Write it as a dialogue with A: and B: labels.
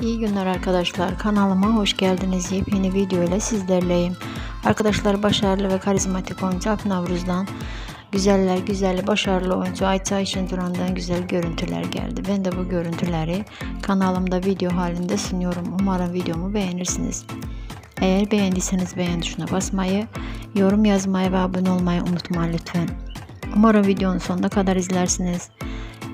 A: İyi günler arkadaşlar. Kanalıma hoş geldiniz. Yepyeni video ile sizlerleyim. Arkadaşlar başarılı ve karizmatik oyuncu Navruz'dan güzeller güzeli başarılı oyuncu Ayça Ayşin Duran'dan güzel görüntüler geldi. Ben de bu görüntüleri kanalımda video halinde sunuyorum. Umarım videomu beğenirsiniz. Eğer beğendiyseniz beğen tuşuna basmayı, yorum yazmayı ve abone olmayı unutmayın lütfen. Umarım videonun sonuna kadar izlersiniz.